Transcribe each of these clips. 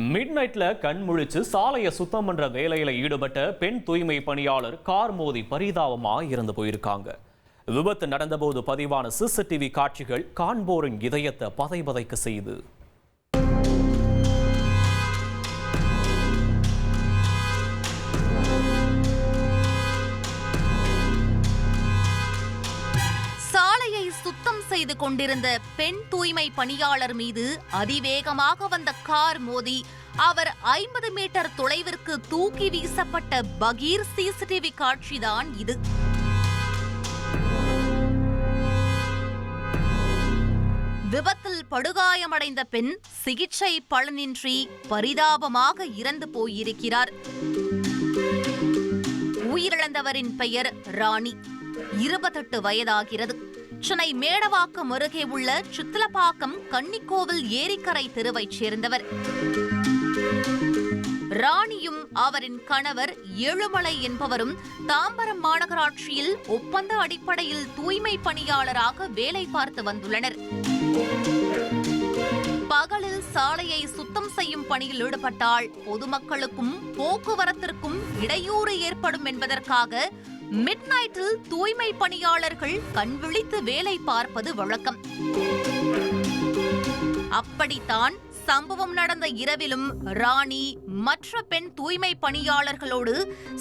Mid நைட்ல கண் முழிச்சு சாலையை சுத்தம் பண்ற வேலையில ஈடுபட்ட பெண் தூய்மை பணியாளர் கார் மோதி பரிதாபமா இறந்து போயிருக்காங்க. விபத்து நடந்தபோது பதிவான சிசிடிவி காட்சிகள் காண்போரின் இதயத்தை பதை பதைக்க செய்து. சுத்தம் செய்து கொண்டிருந்த பெண் தூய்மை பணியாளர் மீது அதிவேகமாக வந்த கார் மோதி அவர் ஐம்பது மீட்டர் தொலைவிற்கு தூக்கி வீசப்பட்ட பகீர் சிசிடிவி காட்சிதான் இது. விபத்தில் படுகாயமடைந்த பெண் சிகிச்சை பலனின்றி பரிதாபமாக இறந்து போயிருக்கிறார். உயிரிழந்தவரின் பெயர் ராணி. இருபத்தெட்டு வயதாகிறது. சென்னை மேடவாக்கம் அருகே உள்ள சித்தலப்பாக்கம் கன்னிக்கோவில் ஏரிக்கரை தெருவைச் சேர்ந்தவர். ராணியும் அவரின் கணவர் ஏழுமலை என்பவரும் தாம்பரம் மாநகராட்சியில் ஒப்பந்த அடிப்படையில் தூய்மை பணியாளராக வேலை பார்த்து வந்துள்ளனர். பகலில் சாலையை சுத்தம் செய்யும் பணியில் ஈடுபட்டால் பொதுமக்களுக்கும் போக்குவரத்திற்கும் இடையூறு ஏற்படும் என்பதற்காக மிட் நைட்டில் தூய்மை பணியாளர்கள் கண்விழித்து வேலை பார்ப்பது வழக்கம். அப்படித்தான் சம்பவம் நடந்த இரவிலும் ராணி மற்ற பெண் தூய்மை பணியாளர்களோடு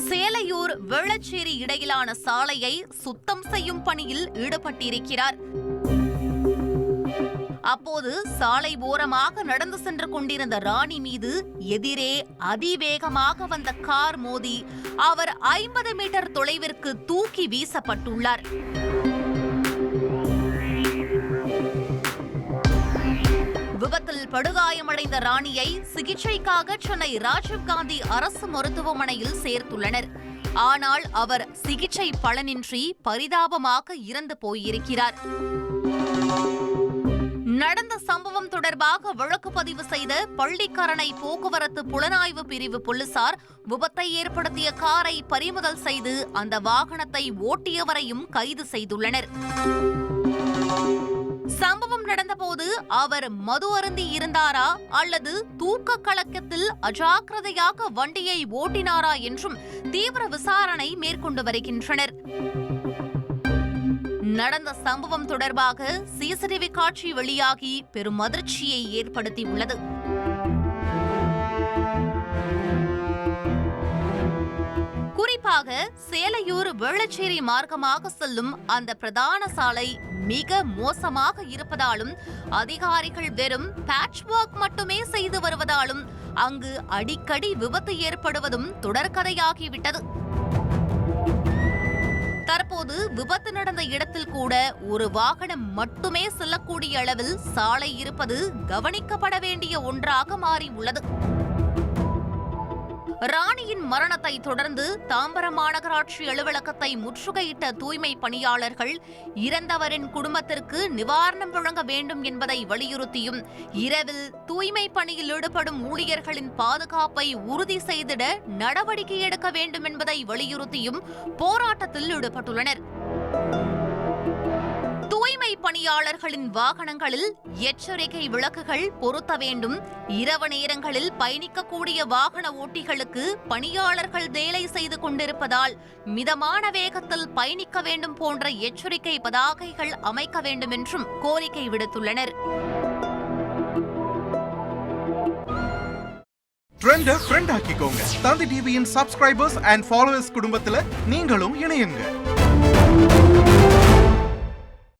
சேலையூர் வேளச்சேரி இடையிலான சாலையை சுத்தம் செய்யும் பணியில் ஈடுபட்டிருக்கிறார். அப்போது சாலை ஓரமாக நடந்து சென்று கொண்டிருந்த ராணி மீது எதிரே அதிவேகமாக வந்த கார் மோதி அவர் ஐம்பது மீட்டர் தொலைவிற்கு தூக்கி வீசப்பட்டுள்ளார். விபத்தில் படுகாயமடைந்த ராணியை சிகிச்சைக்காக சென்னை ராஜீவ்காந்தி அரசு மருத்துவமனையில் சேர்த்துள்ளனர். ஆனால் அவர் சிகிச்சை பலனின்றி பரிதாபமாக இறந்து போயிருக்கிறார். நடந்த சம்பவம் தொடர்பாக வழக்கு பதிவு செய்த பள்ளிக்கரணை போக்குவரத்து புலனாய்வு பிரிவு போலீசார் விபத்தை ஏற்படுத்திய காரை பறிமுதல் செய்து அந்த வாகனத்தை ஓட்டியவரையும் கைது செய்துள்ளனர். சம்பவம் நடந்தபோது அவர் மது அருந்தி இருந்தாரா அல்லது தூக்க கலக்கத்தில் அஜாக்கிரதையாக வண்டியை ஓட்டினாரா என்றும் தீவிர விசாரணை மேற்கொண்டு வருகின்றனர். நடந்த சம்பவம் தொடர்பாக சிசிடிவி காட்சி வெளியாகி பெரும் அதிர்ச்சியை ஏற்படுத்தியுள்ளது. குறிப்பாக சேலையூர் வேளச்சேரி மார்க்கமாக செல்லும் அந்த பிரதான சாலை மிக மோசமாக இருப்பதாலும் அதிகாரிகள் வெறும் பேட்ச் ஒர்க் மட்டுமே செய்து வருவதாலும் அங்கு அடிக்கடி விபத்து ஏற்படுவதும் தொடர்கதையாகிவிட்டது தற்போது விபத்து நடந்த இடத்தில் கூட ஒரு வாகனம் மட்டுமே செல்லக்கூடிய அளவில் சாலை இருப்பது கவனிக்கப்பட வேண்டிய ஒன்றாக மாறியுள்ளது ராணியின் மரணத்தை தொடர்ந்து தாம்பரம் மாநகராட்சி அலுவலகத்தை முற்றுகையிட்ட தூய்மை பணியாளர்கள் இறந்தவரின் குடும்பத்திற்கு நிவாரணம் வழங்க வேண்டும் என்பதை வலியுறுத்தியும் இரவில் தூய்மை பணியில் ஈடுபடும் ஊழியர்களின் பாதுகாப்பை உறுதி செய்திட நடவடிக்கை எடுக்க வேண்டும் என்பதை வலியுறுத்தியும் போராட்டத்தில் ஈடுபட்டுள்ளனர். பணியாளர்களின் வாகனங்களில் எச்சரிக்கை விளக்குகள் பொருத்த வேண்டும். இரவு நேரங்களில் பயணிக்கக்கூடிய வாகன ஓட்டிகளுக்கு பணியாளர்கள் வேலை செய்து கொண்டிருப்பதால் மிதமான வேகத்தில் பயணிக்க வேண்டும் போன்ற எச்சரிக்கை பதாகைகள் அமைக்க வேண்டும் என்றும் கோரிக்கை விடுத்துள்ளனர். ட்ரெண்ட ஃப்ரெண்ட் ஆக்கிக்கோங்க. தந்தி டிவியின் சப்ஸ்கிரைபர்ஸ் அண்ட் ஃபாலோவர்ஸ் குடும்பத்தில் நீங்களும் இணையுங்க.